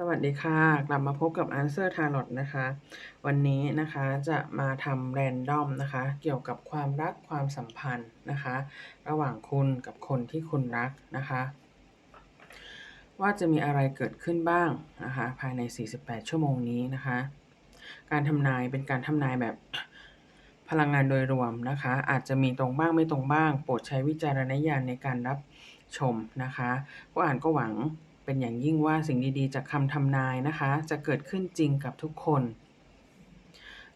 สวัสดีค่ะ กลับมาพบกับ Answer Tarot นะคะ วันนี้นะคะจะมาทำแรนดอมนะคะ เกี่ยวกับความรักความสัมพันธ์นะคะ ระหว่างคุณกับคนที่คุณรักนะคะ ว่าจะมีอะไรเกิดขึ้นบ้างนะคะ ภายใน 48 ชั่วโมงนี้นะคะ การทำนายเป็นการทำนายแบบพลังงานโดยรวมนะคะ อาจจะมีตรงบ้างไม่ตรงบ้าง โปรดใช้วิจารณญาณในการรับชมนะคะผู้อ่านก็หวัง เป็นอย่างยิ่งว่าสิ่งดีๆ จากคำทำนายนะคะ จะเกิดขึ้นจริงกับทุกคน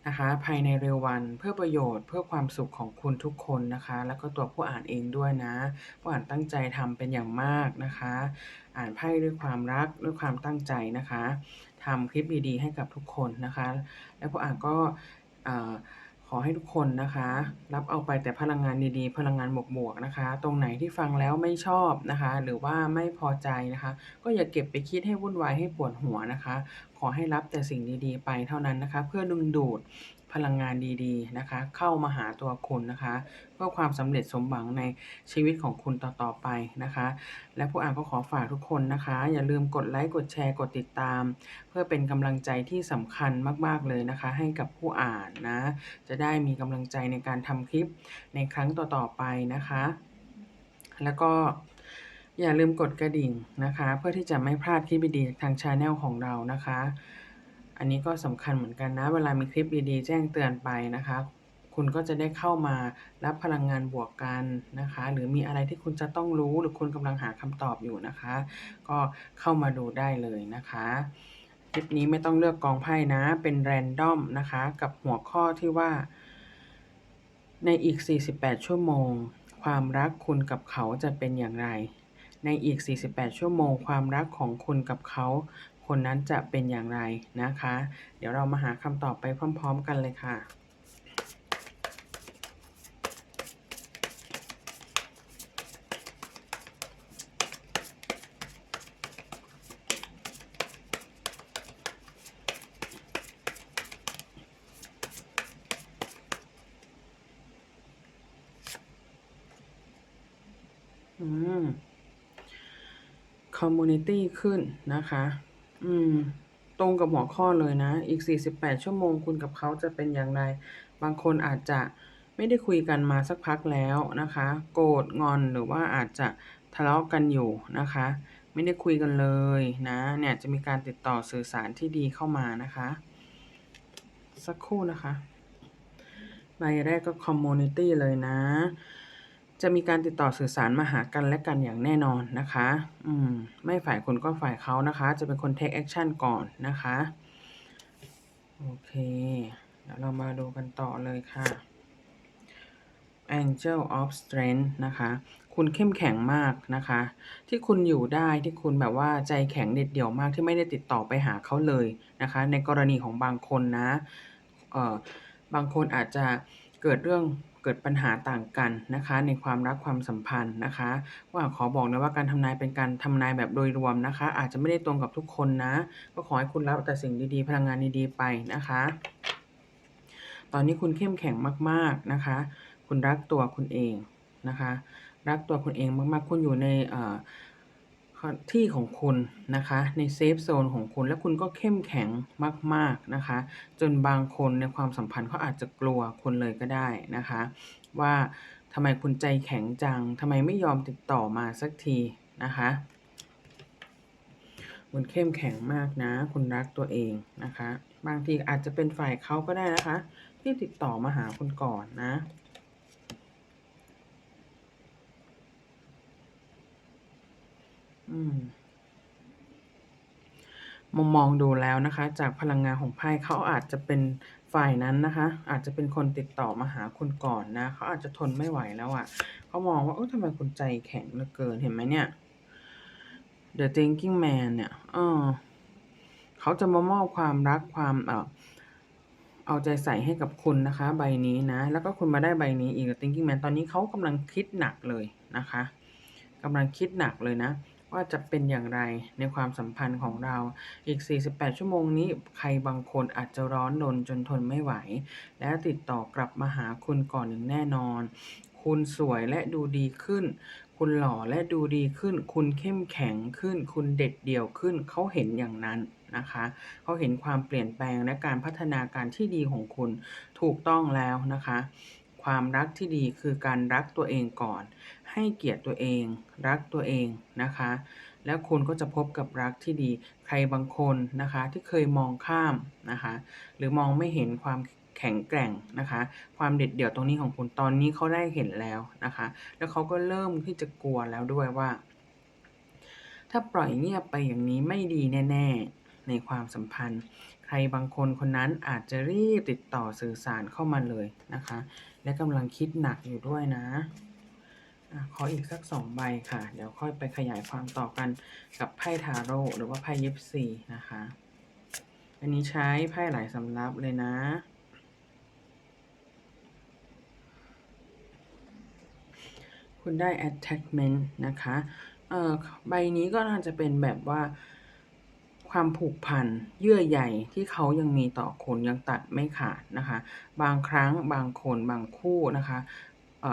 นะคะ ภายในเร็ววันเพื่อประโยชน์เพื่อความสุขของคุณทุกคนนะคะ แล้วก็ตัวผู้อ่านเองด้วยนะ ผู้อ่านตั้งใจทำเป็นอย่างมากนะคะ อ่านไพ่ด้วยความรักด้วยความตั้งใจนะคะทำคลิปดีๆให้กับทุกคนนะคะ และผู้อ่านก็ข อให้ทุกคนนะคะ รับเอาไปแต่พลังงานดีๆ พลังงานบวกๆนะคะ ตรงไหนที่ฟังแล้วไม่ชอบนะคะ หรือว่าไม่พอใจนะคะ ก็อย่าเก็บไปคิดให้วุ่นวายให้ปวดหัวนะคะ ขอให้รับแต่สิ่งดีๆ ไปเท่านั้นนะคะ เพื่อดึงดูด พลังงานดีๆนะคะ เข้ามาหาตัวคุณนะคะ เพื่อความสำเร็จสมหวังในชีวิตของคุณต่อๆไปนะคะ และผู้อ่านก็ขอฝากทุกคนนะคะ อย่าลืมกดไลค์กดแชร์กดติดตาม เพื่อเป็นกำลังใจที่สำคัญมากๆเลยนะคะ ให้กับผู้อ่านนะ จะได้มีกำลังใจในการทำคลิปในครั้งต่อๆไปนะคะ แล้วก็อย่าลืมกดกระดิ่งนะคะ เพื่อที่จะไม่พลาดคลิปดีๆทางชาแนลของเรานะคะ อันนี้ก็สำคัญเหมือนกันนะ เวลามีคลิปดีๆ แจ้งเตือนไปนะคะ คุณก็จะได้เข้ามารับพลังงานบวกกันนะคะ หรือมีอะไรที่คุณจะต้องรู้หรือคุณกำลังหาคำตอบอยู่นะคะ ก็เข้ามาดูได้เลยนะคะคลิปนี้ไม่ต้องเลือกกองไพ่นะ เป็นแรนดอมนะคะ กับหัวข้อที่ว่า ในอีก 48 ชั่วโมง ความรักคุณกับเขาจะเป็นอย่างไร ในอีก 48 ชั่วโมง ความรักของคุณกับเขา คนนั้นจะเป็นอย่างไรนะคะ เดี๋ยวเรามาหาคำตอบไปพร้อม ๆ กันเลยค่ะอืมคอมมูนิตี้ขึ้นนะคะ อืม ตรงกับหัวข้อเลยนะ อีก 48 ชั่วโมงคุณกับเขาจะเป็นอย่างไร บางคนอาจจะไม่ได้คุยกันมาสักพักแล้วนะคะ โกรธงอนหรือว่าอาจจะทะเลาะกันอยู่นะคะ ไม่ได้คุยกันเลยนะ เนี่ยจะมีการติดต่อสื่อสารที่ดีเข้ามานะคะ สักครู่นะคะใบแรกก็คอมมูนิตี้เลยนะ จะมีการติดต่อสื่อสารมาหากันและกันอย่างแน่นอนนะคะ อืม ไม่ฝ่ายคุณก็ฝ่ายเขานะคะ จะเป็นคน take action ก่อนนะคะ โอเค เดี๋ยวเรามาดูกันต่อเลยค่ะ Angel of Strength นะคะ คุณเข้มแข็งมากนะคะ ที่คุณอยู่ได้ที่คุณแบบว่าใจแข็งเด็ดเดี่ยวมากที่ไม่ได้ติดต่อไปหาเขาเลยนะคะ ในกรณีของบางคนนะ เอ่อ บางคนอาจจะเกิดเรื่อง เกิดปัญหาต่างกันนะคะ ในความรักความสัมพันธ์นะคะว่าขอบอกนะว่าการทำนายเป็นการทำนายแบบโดยรวมนะคะ อาจจะไม่ได้ตรงกับทุกคนนะ ก็ขอให้คุณรับแต่สิ่งดีๆ พลังงานดีๆไปนะคะ ตอนนี้คุณเข้มแข็งมากๆนะคะ คุณรักตัวคุณเองนะคะ รักตัวคุณเองมากๆ คุณอยู่ใน ที่ของคุณนะคะ ในเซฟโซนของคุณ และคุณก็เข้มแข็งมาก ๆนะคะ จนบางคนในความสัมพันธ์เขาอาจจะกลัวคุณเลยก็ได้นะคะ ว่าทำไมคุณใจแข็งจังทำไมไม่ยอมติดต่อมาสักทีนะคะคุณเข้มแข็งมากนะ คุณรักตัวเองนะคะ บางทีอาจจะเป็นฝ่ายเขาก็ได้นะคะ ที่ติดต่อมาหาคุณก่อนนะ มองมองดูแล้วนะคะ จากพลังงานของไพ่เขาอาจจะเป็นฝ่ายนั้นนะคะ อาจจะเป็นคนติดต่อมาหาคุณก่อนนะเขาอาจจะทนไม่ไหวแล้วอะ่ะเขามองว่าเออทำไมคุณใจแข็งเหลือเกินเห็นไหมเนี่ย The Thinking Man เนี่ยเออเขาจะมามอบความรักความเออเอาใจใส่ให้กับคุณนะคะ ใบนี้นะ แล้วก็คุณมาได้ใบนี้อีก The Thinking Man ตอนนี้เขากำลังคิดหนักเลยนะคะกำลังคิดหนักเลยนะ ว่าจะเป็นอย่างไรในความสัมพันธ์ของเรา อีก 48 ชั่วโมงนี้ ใครบางคนอาจจะร้อนรนจนทนไม่ไหว และติดต่อกลับมาหาคุณก่อนอย่างแน่นอน คุณสวยและดูดีขึ้น คุคุณหล่อและดูดีขึ้น คุณเข้มแข็งขึ้น คุณเด็ดเดี่ยวขึ้น เขาเห็นอย่างนั้นนะคะเขาเห็นความเปลี่ยนแปลงและการพัฒนาการที่ดีของคุณถูกต้องแล้วนะคะ ความรักที่ดีคือการรักตัวเองก่อน ให้เกียรติตัวเอง รักตัวเองนะคะ แล้วคุณก็จะพบกับรักที่ดี ใครบางคนนะคะที่เคยมองข้ามนะคะ หรือมองไม่เห็นความแข็งแกร่งนะคะ ความเด็ดเดี่ยวตรงนี้ของคุณตอนนี้เขาได้เห็นแล้วนะคะ แล้วเขาก็เริ่มที่จะกลัวแล้วด้วยว่า ถ้าปล่อยเงียบไปอย่างนี้ไม่ดีแน่ๆ ในความสัมพันธ์ ใครบางคนคนนั้นอาจจะรีบติดต่อสื่อสารเข้ามาเลยนะคะ และกำลังคิดหนักอยู่ด้วยนะอะขออีกสักสองใบค่ะ เดี๋ยวค่อยไปขยายความต่อกันกับไพ่ทาโร่หรือว่าไพ่ยิปซีนะคะ อันนี้ใช้ไพ่หลายสำรับเลยนะคุณได้ attachment นะคะ เอ่อ ใบนี้ก็น่าจะเป็นแบบว่า ความผูกพันเยื่อใยที่เขายังมีต่อคนยังตัดไม่ขาดนะคะ บางครั้งบางคนบางคู่นะคะ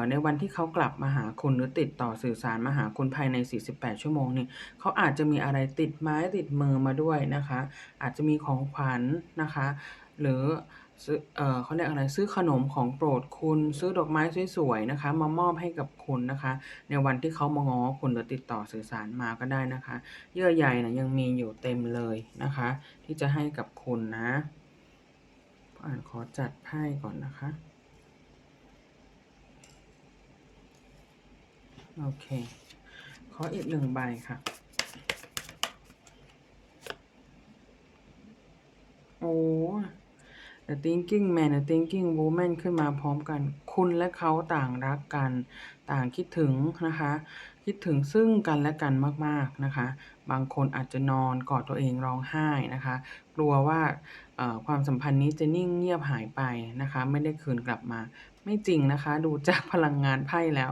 ในวันที่เขากลับมาหาคุณหรือติดต่อสื่อสารมาหาคุณภายใน 48 ชั่วโมงนี่เขาอาจจะมีอะไรติดไม้ติดมือมาด้วยนะคะ อาจจะมีของขวัญนะคะ หรือ ซื้อเอ่อเขาเรียกอะไรซื้อขนมของโปรดคุณ ซื้อดอกไม้สวยๆนะคะ มามอบให้กับคุณนะคะ ในวันที่เขามาง้อคุณหรือติดต่อสื่อสารมาก็ได้นะคะ เยื่อใยนะยังมีอยู่เต็มเลยนะคะ ที่จะให้กับคุณนะอ่านขอจัดไพ่ก่อนนะคะโอเค ขออีกหนึ่งใบค่ะ โอ้ The Thinking Man The Thinking Woman ขึ้นมาพร้อมกัน คุณและเขาต่างรักกัน ต่างคิดถึงนะคะ คิดถึงซึ่งกันและกันมากๆนะคะ บางคนอาจจะนอนกอดตัวเองร้องไห้นะคะ กลัวว่าความสัมพันธ์นี้จะนิ่งเงียบหายไปนะคะ ไม่ได้คืนกลับมา ไม่จริงนะคะ ดูจากพลังงานไพ่แล้ว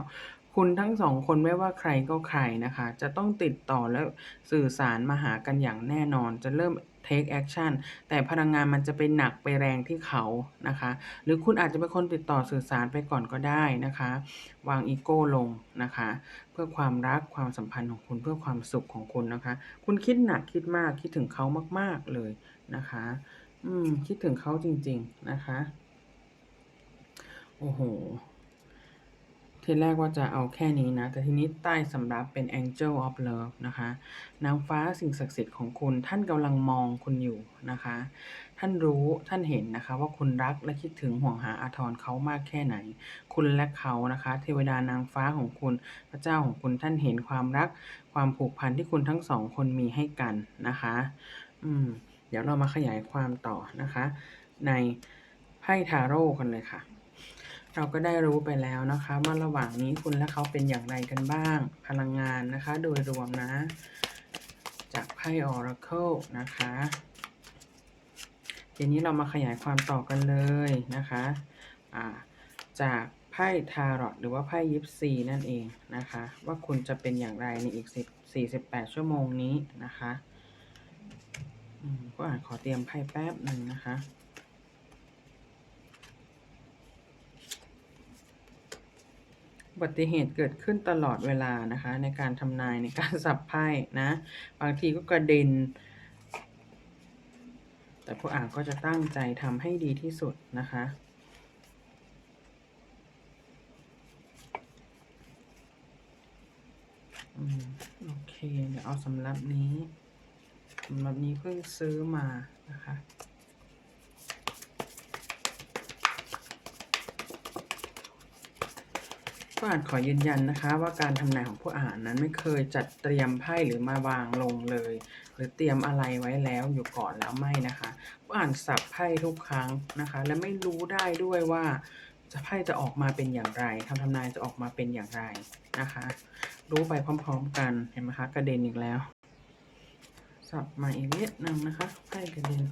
คุณทั้งสองคนไม่ว่าใครก็ใครนะคะ จะต้องติดต่อและสื่อสารมาหากันอย่างแน่นอน จะเริ่ม take action แต่พลังงานมันจะไปหนักไปแรงที่เขานะคะ หรือคุณอาจจะเป็นคนติดต่อสื่อสารไปก่อนก็ได้นะคะ วางอีโก้ลงนะคะ เพื่อความรักความสัมพันธ์ของคุณเพื่อความสุขของคุณนะคะ คุณคิดหนักคิดมากคิดถึงเขามาก ๆเลยนะคะ อืมคิดถึงเขาจริง ๆนะคะ โอ้โห ทีแรกว่าจะเอาแค่นี้นะ แต่ทีนี้ใต้สำรับเป็น Angel of Love นะคะ นางฟ้าสิ่งศักดิ์สิทธิ์ของคุณ ท่านกำลังมองคุณอยู่นะคะ ท่านรู้ท่านเห็นนะคะ ว่าคุณรักและคิดถึงห่วงหาอาทรเขามากแค่ไหน คุณและเขานะคะ เทวดานางฟ้าของคุณ พระเจ้าของคุณท่านเห็นความรัก ความผูกพันที่คุณทั้งสองคนมีให้กันนะคะ อืม เดี๋ยวเรามาขยายความต่อนะคะ ในไพ่ทาโร่กันเลยค่ะ เราก็ได้รู้ไปแล้วนะคะว่าระหว่างนี้คุณและเขาเป็นอย่างไรกันบ้าง พลังงานนะคะ โดยรวมนะ จากไพ่ Oracle นะคะทีนี้เรามาขยายความต่อกันเลยนะคะาจากไพ่ทารอตหรือว่าไพ่ยิปซีนั่นเองนะคะ ว่าคุณจะเป็นอย่างไรในอีก10 48 ชั่วโมงนี้นะคะก็อ่านขอเตรียมไพ่แป๊บหนึ่งนะคะ อุบัติเหตุเกิดขึ้นตลอดเวลานะคะ ในการทำนายในการสับไพ่นะ บางทีก็กระเด็น แต่ผู้อ่านก็จะตั้งใจทำให้ดีที่สุดนะคะอโอเค เดี๋ยวเอาสำรับนี้สำรับนี้เพิ่งซื้อมานะคะ ผู้อ่านขอยืนยันนะคะ ว่าการทำนายของผู้อ่านนั้นไม่เคยจัดเตรียมไพ่หรือมาวางลงเลย หรือเตรียมอะไรไว้แล้วอยู่ก่อนแล้วไม่นะคะ ผู้อ่านสับไพ่ทุกครั้งนะคะ และไม่รู้ได้ด้วยว่าจะไพ่จะออกมาเป็นอย่างไรคำทำนายจะออกมาเป็นอย่างไรนะคะ รู้ไปพร้อม ๆ กันเห็นไหมคะกระเด็นอีกแล้ว สับมาอีกนิดนึงนะคะไพ่กระเด็น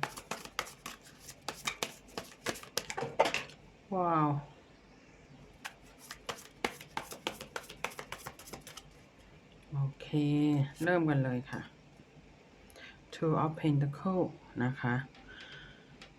ว้าว โอ เค เริ่มกันเลยค่ะ Two of Pentacle นะคะ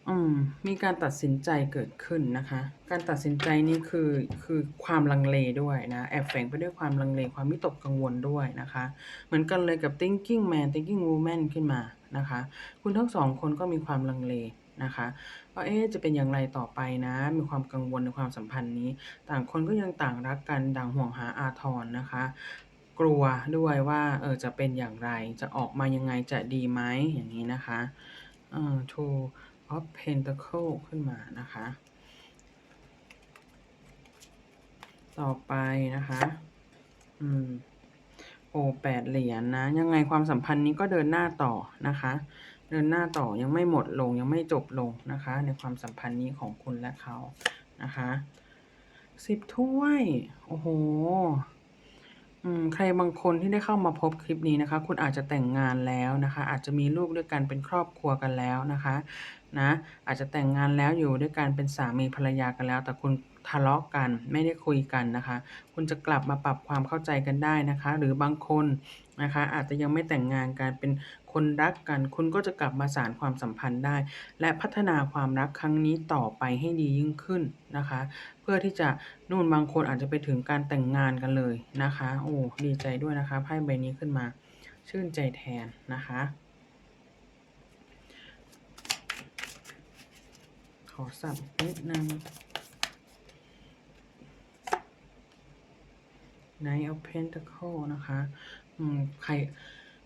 อืม มีการตัดสินใจเกิดขึ้นนะคะ การตัดสินใจนี้คือคือความลังเลด้วยนะ แอบแฝงไปด้วยความลังเล ความวิตกกังวลด้วยนะคะ เหมือนกันเลยกับ thinking man thinking woman ขึ้นมานะคะ คุณทั้ง2คนก็มีความลังเลนะคะว่าเอ๊ะจะเป็นอย่างไรต่อไปนะ มีความกังวลในความสัมพันธ์นี้ ต่างคนก็ยังต่างรักกันต่างห่วงหาอาทรนะคะ กลัวด้วยว่า เออจะเป็นอย่างไร จะออกมายังไงจะดีไหมอย่างงี้นะคะเอ่อ two of pentacle ขึ้นมานะคะ ต่อไปนะคะ อืมโอ้8เหรียญนะ ยังไงความสัมพันธ์นี้ก็เดินหน้าต่อนะคะ เดินหน้าต่อยังไม่หมดลงยังไม่จบลงนะคะ ในความสัมพันธ์นี้ของคุณและเขานะคะ10ถ้วย โอ้โฮ อืม ใครบางคนที่ได้เข้ามาพบคลิปนี้นะคะ คุณอาจจะแต่งงานแล้วนะคะ อาจจะมีลูกด้วยกันเป็นครอบครัวกันแล้วนะคะ นะ อาจจะแต่งงานแล้วอยู่ด้วยกันเป็นสามีภรรยากันแล้ว แต่คุณทะเลาะกัน ไม่ได้คุยกันนะคะ คุณจะกลับมาปรับความเข้าใจกันได้นะคะ หรือบางคน นะคะ อาจจะยังไม่แต่งงานกันเป็นคนรักกัน คุณก็จะกลับมาสานความสัมพันธ์ได้ และพัฒนาความรักครั้งนี้ต่อไปให้ดียิ่งขึ้นนะคะ เพื่อที่จะนู่นบางคนอาจจะไปถึงการแต่งงานกันเลยนะคะ โอ้ดีใจด้วยนะคะไพ่ใบนี้ขึ้นมา ชื่นใจแทนนะคะขอสับนิดนึง Knight of Pentacle นะคะ อืมใคร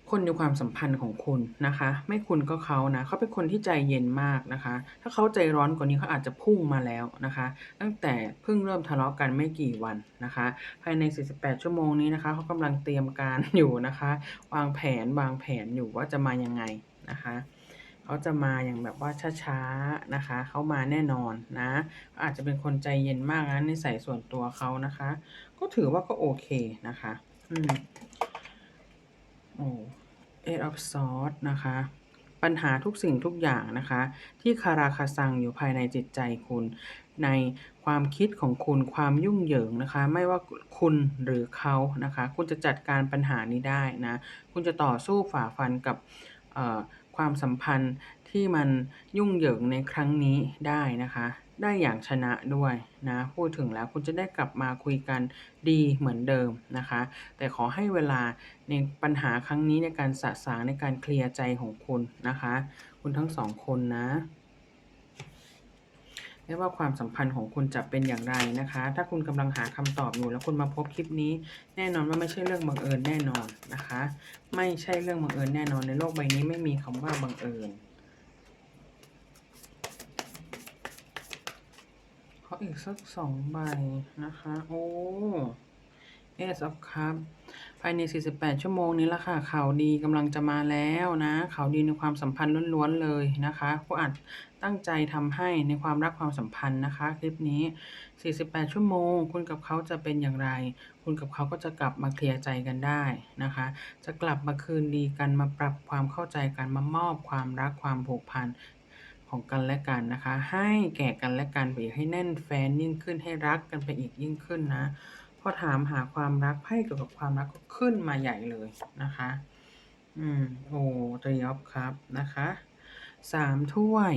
คนในความสัมพันธ์ของคุณนะคะ ไม่คุณก็เขานะ เขาเป็นคนที่ใจเย็นมากนะคะ ถ้าเขาใจร้อนกว่านี้เขาอาจจะพุ่งมาแล้วนะคะ ตั้งแต่เพิ่งเริ่มทะเลาะกันไม่กี่วันนะคะ ภายใน 48 ชั่วโมงนี้นะคะ เขากำลังเตรียมการ อยู่นะคะ วางแผนวางแผนอยู่ว่าจะมายังไงนะคะ เขาจะมาอย่างแบบว่าช้าๆนะคะ เขามาแน่นอนนะ อาจจะเป็นคนใจเย็นมากนะนิสัยส่วนตัวเขานะคะ ก็ถือว่าก็โอเคนะคะ อืม โอ้ Eight of Swords นะคะ ปัญหาทุกสิ่งทุกอย่างนะคะ ที่คาราคาซังอยู่ภายในจิตใจคุณ ในความคิดของคุณความยุ่งเหยิงนะคะ ไม่ว่าคุณหรือเขานะคะ คุณจะจัดการปัญหานี้ได้นะ คุณจะต่อสู้ฝ่าฟันกับความสัมพันธ์ที่มันยุ่งเหยิงในครั้งนี้ได้นะคะ ได้อย่างชนะด้วยนะพูดถึงแล้วคุณจะได้กลับมาคุยกันดีเหมือนเดิมนะคะ แต่ขอให้เวลาในปัญหาครั้งนี้ในการสะสางในการเคลียร์ใจของคุณนะคะ คุณทั้ง2คนนะไม่ว่าความสัมพันธ์ของคุณจะเป็นอย่างไรนะคะ ถ้าคุณกำลังหาคำตอบอยู่แล้วคุณมาพบคลิปนี้ แน่นอนว่าไม่ใช่เรื่องบังเอิญแน่นอนนะคะ ไม่ใช่เรื่องบังเอิญแน่นอนในโลกใบนี้ไม่มีคำว่าบังเอิญ อีกสัก2ใบนะคะ โอ้ Ace of Cups ภายใน 48 ชั่วโมงนี้ละค่ะ ข่าวดีกำลังจะมาแล้วนะ ข่าวดีในความสัมพันธ์ล้วนๆเลยนะคะคุณอาจตั้งใจทำให้ในความรักความสัมพันธ์นะคะ คลิปนี้ 48 ชั่วโมง คุณกับเขาจะเป็นอย่างไร คุณกับเขาก็จะกลับมาเคลียร์ใจกันได้นะคะ จะกลับมาคืนดีกันมาปรับความเข้าใจกันมามอบความรักความผูกพัน ของกันและกันนะคะ ให้แก่กันและกันไปอีกให้แน่นแฟนยิ่งขึ้นให้รักกันไปอีกยิ่งขึ้นนะพอถามหาความรักไพ่เกี่ยวกับความรักก็ขึ้นมาใหญ่เลยนะคะ อืม โอ้ Three of Cups นะคะสามถ้วย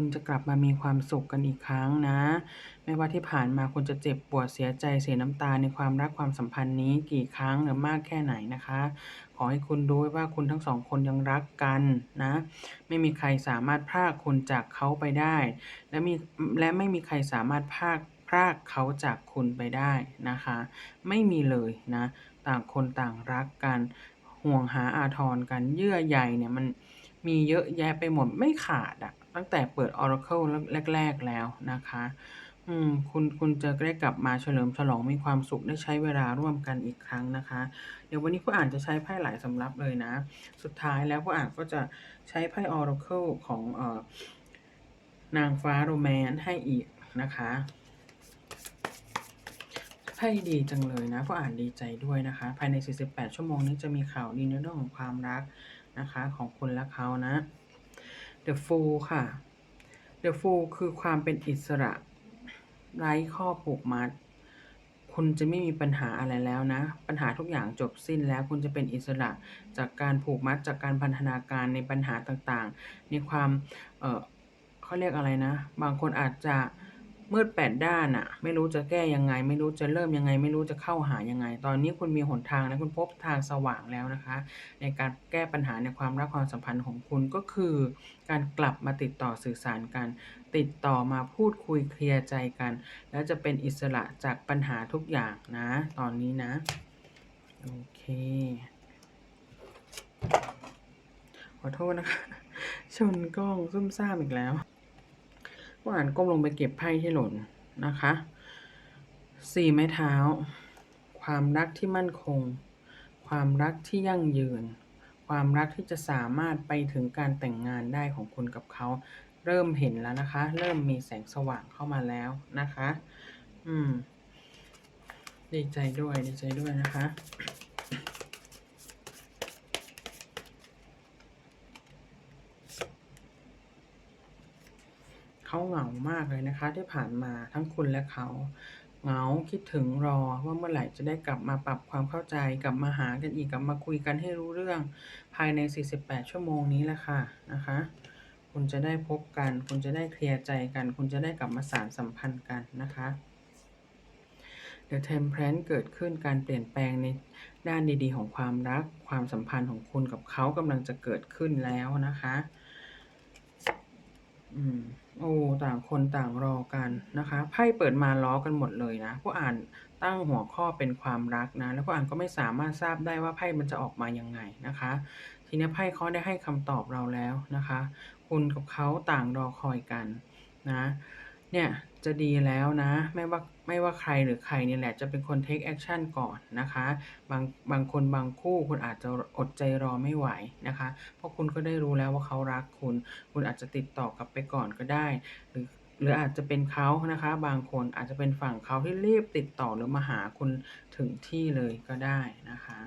คุณจะกลับมามีความสุขกันอีกครั้งนะ ไม่ว่าที่ผ่านมาคุณจะเจ็บปวดเสียใจเสียน้ำตาในความรักความสัมพันธ์นี้กี่ครั้งหรือมากแค่ไหนนะคะ ขอให้คุณรู้ว่าคุณทั้ง2คนยังรักกันนะ ไม่มีใครสามารถพรากคุณจากเขาไปได้ และมีและไม่มีใครสามารถพรากพรากเขาจากคุณไปได้นะคะ ไม่มีเลยนะ ต่างคนต่างรักกัน ห่วงหาอาทรกันเยื่อใยเนี่ยมันมีเยอะแยะไปหมดไม่ขาดอะ ตั้งแต่เปิด Oracle แรก ๆ แล้วนะคะอืมคุณคุณจะได้กลับมาเฉลิมฉลองมีความสุขได้ใช้เวลาร่วมกันอีกครั้งนะคะ เดี๋ยววันนี้ผู้อ่านจะใช้ไพ่หลายสำรับเลยนะ สุดท้ายแล้วผู้อ่านก็จะใช้ไพ่ Oracle ของเอ่อนางฟ้าโรแมนต์ให้อีกนะคะไพ่ดีจังเลยนะผู้อ่านดีใจด้วยนะคะ ภายใน 48 ชั่วโมงนี้จะมีข่าวดีในเรื่องของความรักนะคะ ของคุณและเขานะ The Fool ค่ะ The Fool คือความเป็นอิสระ ไร้ข้อผูกมัด คุณจะไม่มีปัญหาอะไรแล้วนะ ปัญหาทุกอย่างจบสิ้นแล้วคุณจะเป็นอิสระจากการผูกมัดจากการพันธนาการในปัญหาต่างๆ ในความ เอ่อเขาเรียกอะไรนะ บางคนอาจจะ มืดแปดด้านอะไม่รู้จะแก้ยังไง ไม่รู้จะเริ่มยังไง ไม่รู้จะเข้าหายังไง ตอนนี้คุณมีหนทางนะคุณพบทางสว่างแล้วนะคะ ในการแก้ปัญหาในความรักความสัมพันธ์ของคุณก็คือ การกลับมาติดต่อสื่อสารกัน ติดต่อมาพูดคุยเคลียร์ใจกัน แล้วจะเป็นอิสระจากปัญหาทุกอย่างนะ ตอนนี้นะโอเคขอโทษนะคะ ชนกล้องซุ่มซ่ามอีกแล้ว ผู้อ่านก้มลงไปเก็บไพ่ที่หล่นนะคะสี่ไม้เท้า ความรักที่มั่นคง ความรักที่ยั่งยืน ความรักที่จะสามารถไปถึงการแต่งงานได้ของคุณกับเขา เริ่มเห็นแล้วนะคะ เริ่มมีแสงสว่างเข้ามาแล้วนะคะ อืม ดีใจด้วย ดีใจด้วยนะคะ เขาเหงามากเลยนะคะ ที่ผ่านมาทั้งคุณและเขา เหงาคิดถึงรอว่าเมื่อไหร่จะได้กลับมาปรับความเข้าใจ กลับมาหากันอีก กลับมาคุยกันให้รู้เรื่อง ภายใน 48 ชั่วโมงนี้แหละค่ะนะคะ คุณจะได้พบกัน คุณจะได้เคลียร์ใจกัน คุณจะได้กลับมาสานสัมพันธ์กันนะคะ The Temperance เกิดขึ้นการเปลี่ยนแปลงในด้านดีๆ ของความรัก ความสัมพันธ์ของคุณกับเขากำลังจะเกิดขึ้นแล้วนะคะ อืมโอ้ต่างคนต่างรอกันนะคะไพ่เปิดมาล้อกันหมดเลยนะผู้อ่านตั้งหัวข้อเป็นความรักนะ แล้วผู้อ่านก็ไม่สามารถทราบได้ว่าไพ่มันจะออกมายังไงนะคะ ทีนี้ไพ่เขาได้ให้คำตอบเราแล้วนะคะ คุณกับเขาต่างรอคอยกันนะ เนี่ยจะดีแล้วนะ ไม่ว่า ไม่ว่าใครหรือใครเนี่ยแหละจะเป็นคน take action ก่อนนะคะ บางบางคนบางคู่คุณอาจจะอดใจรอไม่ไหวนะคะ เพราะคุณก็ได้รู้แล้วว่าเขารักคุณ คุณอาจจะติดต่อกลับไปก่อนก็ได้ หรือหรืออาจจะเป็นเขานะคะ บางคนอาจจะเป็นฝั่งเขาที่รีบติดต่อหรือมาหาคุณถึงที่เลยก็ได้นะคะ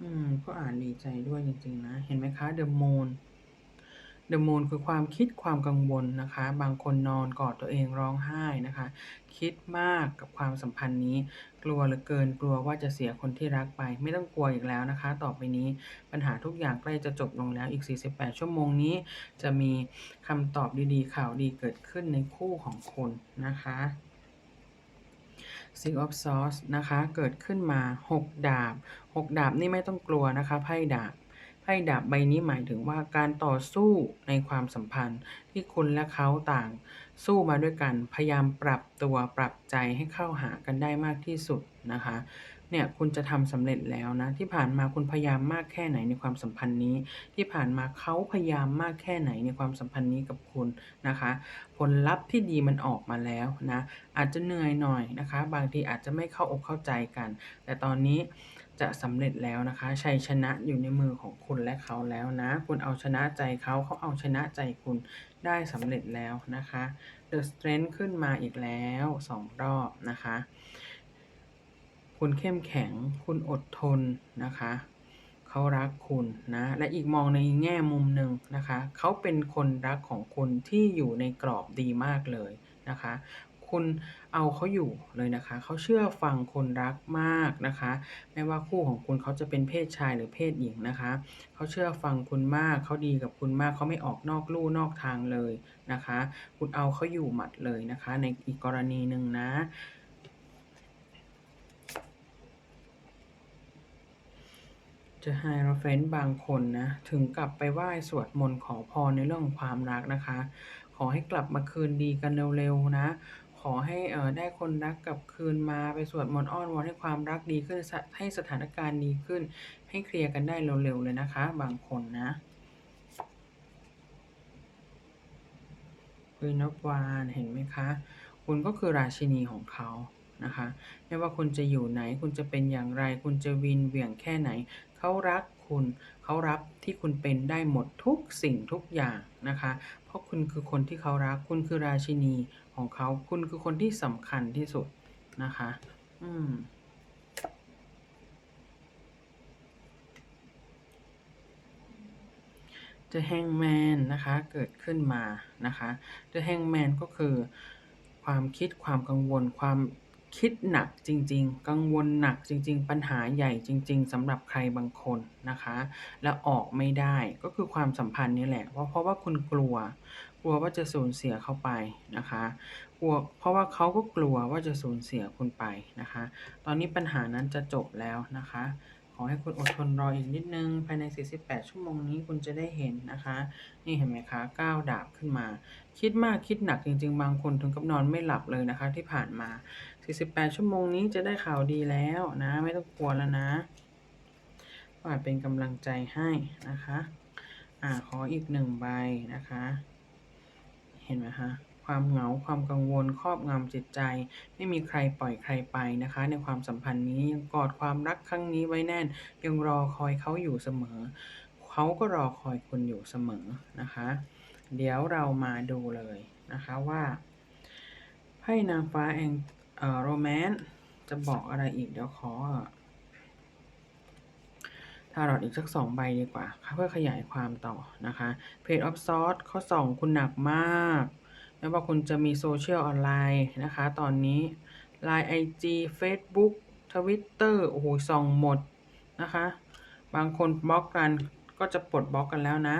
อืมก็อ่านดีใจด้วยจริง ๆ นะ เห็นไหมคะ The Moon The Moon คือความคิดความกังวลนะคะ บางคนนอนกอดตัวเองร้องไห้นะคะ คิดมากกับความสัมพันธ์นี้ กลัวเหลือเกินกลัวว่าจะเสียคนที่รักไป ไม่ต้องกลัวอีกแล้วนะคะ ต่อไปนี้ปัญหาทุกอย่างใกล้จะจบลงแล้วอีก 48 ชั่วโมงนี้ จะมีคำตอบดีๆ ข่าวดีเกิดขึ้นในคู่ของคุณนะคะ Six of Swords นะคะ เกิดขึ้นมา 6 ดาบ 6 ดาบนี่ไม่ต้องกลัวนะคะไพ่ดาบ ไพ่ดาบใบนี้หมายถึงว่าการต่อสู้ในความสัมพันธ์ที่คุณและเขาต่าง สู้มาด้วยกัน พยายามปรับตัวปรับใจให้เข้าหากันได้มากที่สุดนะคะ เนี่ยคุณจะทำสำเร็จแล้วนะ ที่ผ่านมาคุณพยายามมากแค่ไหนในความสัมพันธ์นี้ ที่ผ่านมาเขาพยายามมากแค่ไหนในความสัมพันธ์นี้กับคุณนะคะ ผลลัพธ์ที่ดีมันออกมาแล้วนะอาจจะเหนื่อยหน่อยนะคะ บางทีอาจจะไม่เข้าอกเข้าใจกัน แต่ตอนนี้ จะสำเร็จแล้วนะคะ ชัยชนะอยู่ในมือของคุณและเขาแล้วนะ คุณเอาชนะใจเขาเขาเอาชนะใจคุณได้สำเร็จแล้วนะคะ The Strength ขึ้นมาอีกแล้วสองรอบนะคะ คุณเข้มแข็ง คุณอดทนนะคะเขารักคุณนะ และอีกมองในแง่มุมหนึ่งนะคะ เขาเป็นคนรักของคุณที่อยู่ในกรอบดีมากเลยนะคะ คุณเอาเขาอยู่เลยนะคะ เขาเชื่อฟังคนรักมากนะคะ ไม่ว่าคู่ของคุณเขาจะเป็นเพศชายหรือเพศหญิงนะคะ เขาเชื่อฟังคุณมาก เขาดีกับคุณมาก เขาไม่ออกนอกลู่นอกทางเลยนะคะ คุณเอาเขาอยู่หมัดเลยนะคะ ในอีกกรณีหนึ่งนะจะไฮโรเฟนบางคนนะถึงกลับไปไหว้สวดมนต์ขอพรในเรื่องของความรักนะคะ ขอให้กลับมาคืนดีกันเร็วๆนะ อให้ได้คนรักกลับคืนมาไปสวดมนต์อ้อนวอนให้ความรักดีขึ้นให้สถานการณ์ดีขึ้น ให้เคลียร์กันได้เร็วๆเลยนะคะ บางคนนะ Queen of Wands เห็นไหมคะ คุณก็คือราชินีของเขานะคะ ไม่ว่าคุณจะอยู่ไหน คุณจะเป็นอย่างไร คุณจะวินเหวี่ยงแค่ไหน เขารักคุณเขารับที่คุณเป็นได้หมดทุกสิ่งทุกอย่างนะคะ เพราะคุณคือคนที่เขารัก คุณคือราชินี ของเขาคุณคือคนที่สำคัญที่สุดนะคะ อืม The Hangman นะคะเกิดขึ้นมานะคะ The Hangman ก็คือความคิดความกังวลความคิดหนักจริง ๆ กังวลหนักจริง ๆ ปัญหาใหญ่จริง ๆสำหรับใครบางคนนะคะ และออกไม่ได้ก็คือความสัมพันธ์นี่แหละเพราะเพราะว่าคุณกลัว ลัวว่าจะสูญเสียเขาไปนะคะกลัวเพราะว่าเขาก็กลัวว่าจะสูญเสียคุณไปนะคะ ตอนนี้ปัญหานั้นจะจบแล้วนะคะ ขอให้คุณอดทนรออีกนิดนึง ภายใน 48 ชั่วโมงนี้คุณจะได้เห็นนะคะ นี่เห็นไหมคะ9ดาบขึ้นมา คิดมากคิดหนักจริง ๆ บางคนถึงกับนอนไม่หลับเลยนะคะ ที่ผ่านมา 48 ชั่วโมงนี้จะได้ข่าวดีแล้วนะ ไม่ต้องกลัวแล้วนะก็อาจเป็นกำลังใจให้นะคะ อ่าขออีก1ใบนะคะ เห็นไหมคะความเหงาความกังวลครอบงำจิตใจ ไม่มีใครปล่อยใครไปนะคะ ในความสัมพันธ์นี้ยังกอดความรักครั้งนี้ไว้แน่น ยังรอคอยเขาอยู่เสมอ เขาก็รอคอยคุณอยู่เสมอนะคะ เดี๋ยวเรามาดูเลยนะคะว่าไพ่นางฟ้าแองเอ่อโรแมนต์จะบอกอะไรอีกเดี๋ยวขอ ทารอตอีกสัก2ใบดีกว่าเพื่อขยายความต่อนะคะ Page of Swords ข้อ 2 คุณหนักมาก ไม่ว่าคุณจะมีโซเชียลออนไลน์นะคะ ตอนนี้ LINE IG เฟซบุ๊ก Twitter โอ้โฮส่องหมดนะคะ บางคนบล็อกกันก็จะปลดบล็อกกันแล้วนะ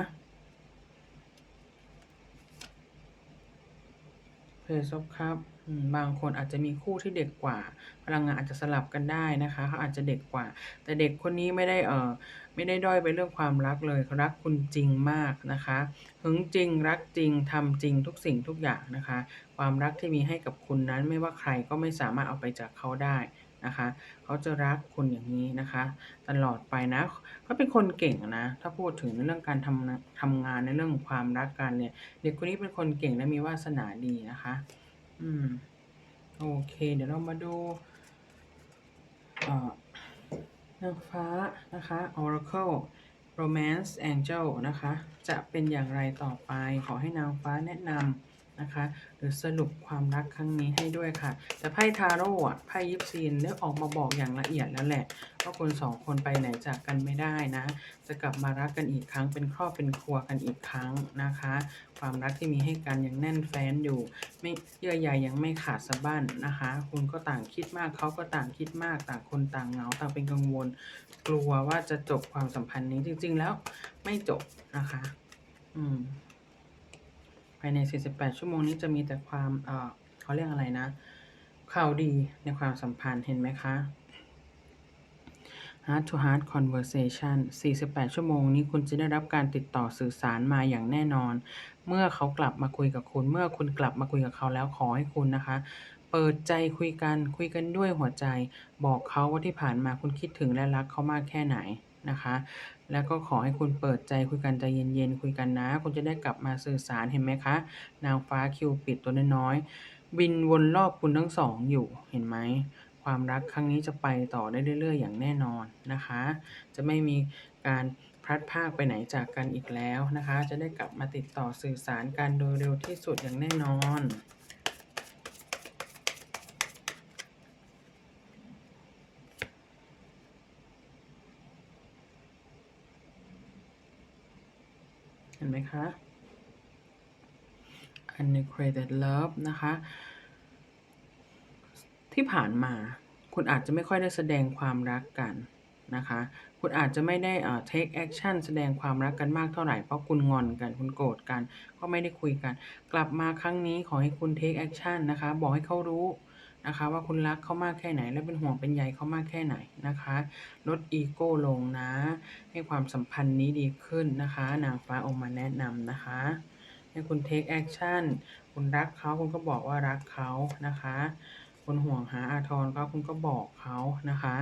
Page of Cups อืม บางคนอาจจะมีคู่ที่เด็กกว่า พลังงานอาจจะสลับกันได้นะคะ เขาอาจจะเด็กกว่า แต่เด็กคนนี้ไม่ได้ เอ่อ ไม่ได้ด้อยไปเรื่องความรักเลย เขารักคุณจริงมากนะคะ หึงจริง รักจริง ทำจริงทุกสิ่งทุกอย่างนะคะ ความรักที่มีให้กับคุณนั้น ไม่ว่าใครก็ไม่สามารถเอาไปจากเขาได้นะคะ เขาจะรักคุณอย่างนี้นะคะ ตลอดไปนะ เขาเป็นคนเก่งอะนะ ถ้าพูดถึงในเรื่องการทำนทำงานในเรื่องของความรักการเรียเด็กคนนี้เป็นคนเก่งและมีวาสนาดีนะคะ อืม โอเค เดี๋ยวเรามาดูนางฟ้านะคะ Oracle Romance Angel นะคะ จะเป็นอย่างไรต่อไป ขอให้นางฟ้าแนะนำนะคะ หรือสรุปความรักครั้งนี้ให้ด้วยค่ะ แต่ไพ่ทาโร่อะไพ่ยิปซีนได้ออกมาบอกอย่างละเอียดแล้วแหละ ว่าคุณ2คนไปไหนจากกันไม่ได้นะ จะกลับมารักกันอีกครั้งเป็นครอบเป็นครัวกันอีกครั้งนะคะ ความรักที่มีให้กันยังแน่นแฟ้นอยู่ ไม่เยื่อใยยังไม่ขาดสะบั้นนะคะ คุณก็ต่างคิดมากเขาก็ต่างคิดมาก ต่างคนต่างเหงาต่างเป็นกังวล กลัวว่าจะจบความสัมพันธ์นี้จริง ๆ แล้วไม่จบนะคะ อืมภายใน 48 ชั่วโมงนี้จะมีแต่ความเออเขาเรียกอะไรนะข่าวดีในความสัมพันธ์เห็นไหมคะ Heart to Heart Conversation 48 ชั่วโมงนี้คุณจะได้รับการติดต่อสื่อสารมาอย่างแน่นอน เมื่อเขากลับมาคุยกับคุณ เมื่อคุณกลับมาคุยกับเขาแล้วขอให้คุณนะคะ เปิดใจคุยกันคุยกันด้วยหัวใจ บอกเขาว่าที่ผ่านมาคุณคิดถึงและรักเขามากแค่ไหนนะคะ แล้วก็ขอให้คุณเปิดใจคุยกันใจเย็นๆคุยกันนะ คุณจะได้กลับมาสื่อสารเห็นไหมคะ นางฟ้าคิวปิดตัวน้อยๆบินวนรอบคุณทั้ง2อยู่เห็นไหมความรักครั้งนี้จะไปต่อได้เรื่อย ๆ อย่างแน่นอนนะคะ จะไม่มีการ พลัดพากไปไหนจากกันอีกแล้วนะคะ จะได้กลับมาติดต่อสื่อสารกันโดยเร็วที่สุดอย่างแน่นอนเห็นไหมคะ Uncreated Love นะคะ ที่ผ่านมาคุณอาจจะไม่ค่อยได้แสดงความรักกัน นะคะ คุณอาจจะไม่ได้เอ่อ take action แสดงความรักกันมากเท่าไหร่ เพราะคุณงอนกัน คุณโกรธกัน ก็ไม่ได้คุยกัน กลับมาครั้งนี้ขอให้คุณ take action นะคะ บอกให้เขารู้นะคะว่าคุณรักเขามากแค่ไหน และเป็นห่วงเป็นใยเขามากแค่ไหนนะคะ ลดอีโก้ลงนะ ให้ความสัมพันธ์นี้ดีขึ้นนะคะ นางฟ้าออกมาแนะนำนะคะ ให้คุณ take action คุณรักเขาคุณก็บอกว่ารักเขานะคะ คุณห่วงหาอาทรเขาคุณก็บอกเขานะคะ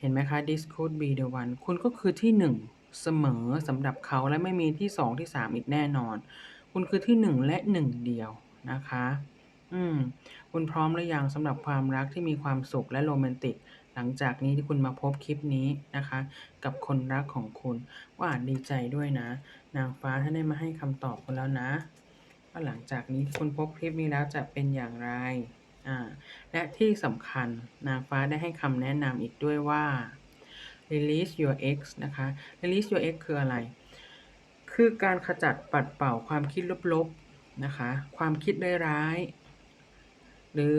เห็นไหมคะ This could be the one คุณก็คือที่1เสมอสำหรับเขาและไม่มีที่2ที่3อีกแน่นอน คุณคือที่1และ1เดียวนะคะ อืม คุณพร้อมหรือยังสำหรับความรักที่มีความสุขและโรแมนติก หลังจากนี้ที่คุณมาพบคลิปนี้นะคะ กับคนรักของคุณก็อาจดีใจด้วยนะ นางฟ้าท่านได้มาให้คำตอบคุณแล้วนะว่าหลังจากนี้ที่คุณพบคลิปนี้แล้วจะเป็นอย่างไร และที่สำคัญนางฟ้าได้ให้คำแนะนำอีกด้วยว่า Release your ex นะคะ Release your ex คืออะไร คือการขจัดปัดเป่าความคิดลบๆนะคะ ความคิดร้ายๆหรือ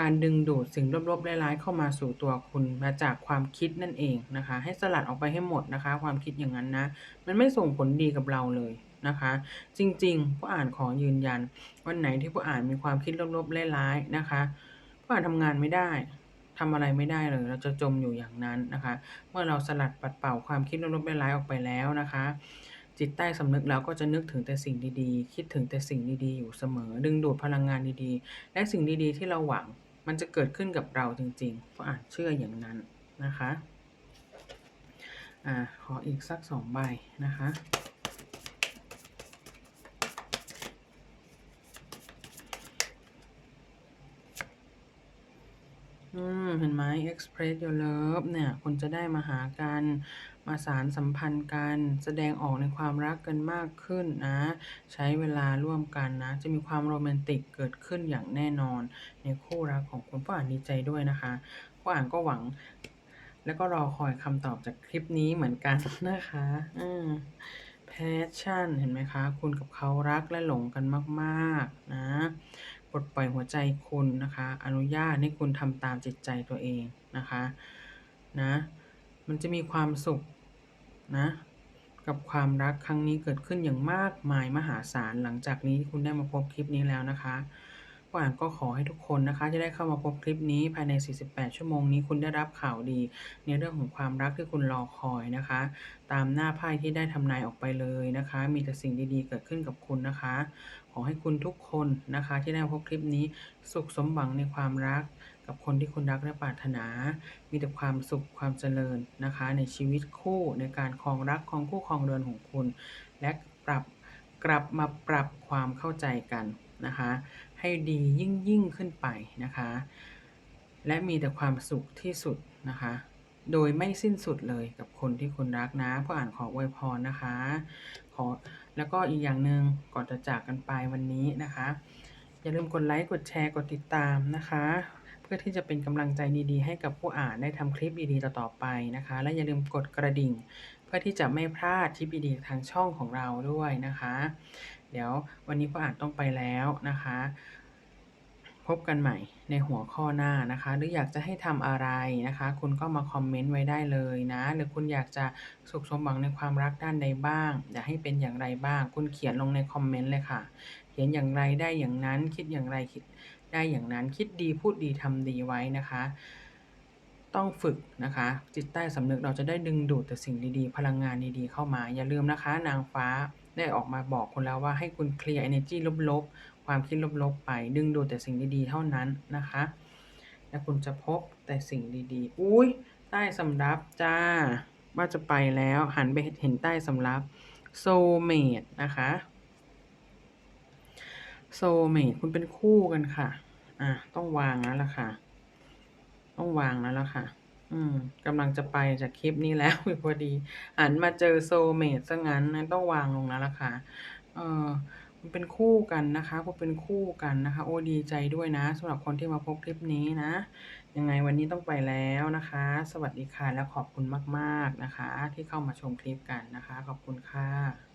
การดึงดูดสิ่งลบๆร้ายๆเข้ามาสู่ตัวคุณมาจากความคิดนั่นเองนะคะ ให้สลัดออกไปให้หมดนะคะ ความคิดอย่างนั้นนะ มันไม่ส่งผลดีกับเราเลย นะคะ จริงๆ ผู้อ่านขอยืนยัน วันไหนที่ผู้อ่านมีความคิดลบๆร้ายๆนะคะ ผู้อ่านทำงานไม่ได้ทำอะไรไม่ได้เลยเราจะจมอยู่อย่างนั้นนะคะ เมื่อเราสลัดปัดเป่าความคิดลบๆร้ายๆออกไปแล้วนะคะ จิตใต้สำนึกเราก็จะนึกถึงแต่สิ่งดีๆ คิดถึงแต่สิ่งดีๆ อยู่เสมอ ดึงดูดพลังงานดีๆ และสิ่งดีๆ ที่เราหวังมันจะเกิดขึ้นกับเราจริงๆก็อ่านเชื่ออย่างนั้นนะคะอ่าขออีกสักสองใบนะคะ อืม เห็นไหม Express your love เนี่ยคุณจะได้มาหากัน มาสานสัมพันธ์กัน แสดงออกในความรักกันมากขึ้นนะ ใช้เวลาร่วมกันนะ จะมีความโรแมนติกเกิดขึ้นอย่างแน่นอน ในคู่รักของคุณผู้อ่านดีใจด้วยนะคะผู้อ่านก็หวัง แล้วก็รอคอยคำตอบจากคลิปนี้เหมือนกันนะคะ อืม Passion เห็นไหมคะ คุณกับเขารักและหลงกันมาก ๆ นะ ปลดปล่อยหัวใจคุณนะคะ อนุญาตให้คุณทำตามจิตใจตัวเองนะคะนะมันจะมีความสุขนะกับความรักครั้งนี้เกิดขึ้นอย่างมากมายมหาศาลหลังจากนี้ที่คุณได้มาพบคลิปนี้แล้วนะคะผู้อ่านก็ขอให้ทุกคนนะคะที่ได้เข้ามาพบคลิปนี้ภายใน 48 ชั่วโมงนี้คุณได้รับข่าวดี ในเรื่องของความรักที่คุณรอคอยนะคะ ตามหน้าไพ่ที่ได้ทำนายออกไปเลยนะคะ มีแต่สิ่งดีๆ เกิดขึ้นกับคุณนะคะ อให้คุณทุกคนนะคะ ที่ได้พบคลิปนี้สุขสมหวังในความรัก กับคนที่คุณรักและปรารถนา มีแต่ความสุขความเจริญนะคะ ในชีวิตคู่ในการครองรักครองคู่ครองเรือนของคุณ และปรับกลับมาปรับความเข้าใจกันนะคะ ให้ดียิ่งยิ่งขึ้นไปนะคะ และมีแต่ความสุขที่สุดนะคะโดยไม่สิ้นสุดเลยกับคนที่คุณรักนะผู้อ่านขออวยพรนะคะ ขอ แล้วก็อีกอย่างหนึ่งก่อนจะจากกันไปวันนี้นะคะ อย่าลืมกดไลค์ กดแชร์ กดติดตามนะคะ เพื่อที่จะเป็นกำลังใจดีๆ ให้กับผู้อ่านได้ทำคลิปดีๆต่อๆไปนะคะ และอย่าลืมกดกระดิ่ง เพื่อที่จะไม่พลาดคลิปดีๆทางช่องของเราด้วยนะคะ เดี๋ยววันนี้ผู้อ่านต้องไปแล้วนะคะ พบกันใหม่ในหัวข้อหน้านะคะ หรืออยากจะให้ทำอะไรนะคะ คุณก็มาคอมเมนต์ไว้ได้เลยนะ หรือคุณอยากจะสุขสมหวังในความรักด้านใดบ้าง อยากให้เป็นอย่างไรบ้าง คุณเขียนลงในคอมเมนต์เลยค่ะ เขียนอย่างไรได้อย่างนั้น คิดอย่างไรคิดได้อย่างนั้น คิดดีพูดดีทำดีไว้นะคะ ต้องฝึกนะคะ จิตใต้สำนึกเราจะได้ดึงดูดแต่สิ่งดีๆ พลังงานดีๆเข้ามา อย่าลืมนะคะ นางฟ้าได้ออกมาบอกคุณแล้วว่าให้คุณเคลียร์ energy ลบๆ ความคิดลบๆไป ดึงดูดแต่สิ่งดีๆเท่านั้นนะคะ และคุณจะพบแต่สิ่งดีๆ อุ้ยใต้สำรับจ้า ว่าจะไปแล้วหันไปเห็นใต้สำรับ soulmate นะคะ soulmate คุณเป็นคู่กันค่ะ อะ ต้องวางแล้วล่ะค่ะ ต้องวางแล้วล่ะค่ะ อืมกำลังจะไปจากคลิปนี้แล้วพอดีหันมาเจอโซเมทซะงั้นนะต้องวางลงแล้วล่ะค่ะ เออ เป็นคู่กันนะคะคุณเป็นคู่กันนะคะ โอ้ดีใจด้วยนะสำหรับคนที่มาพบคลิปนี้นะ ยังไงวันนี้ต้องไปแล้วนะคะ สวัสดีค่ะและขอบคุณมาก ๆนะคะ ที่เข้ามาชมคลิปกันนะคะ ขอบคุณค่ะ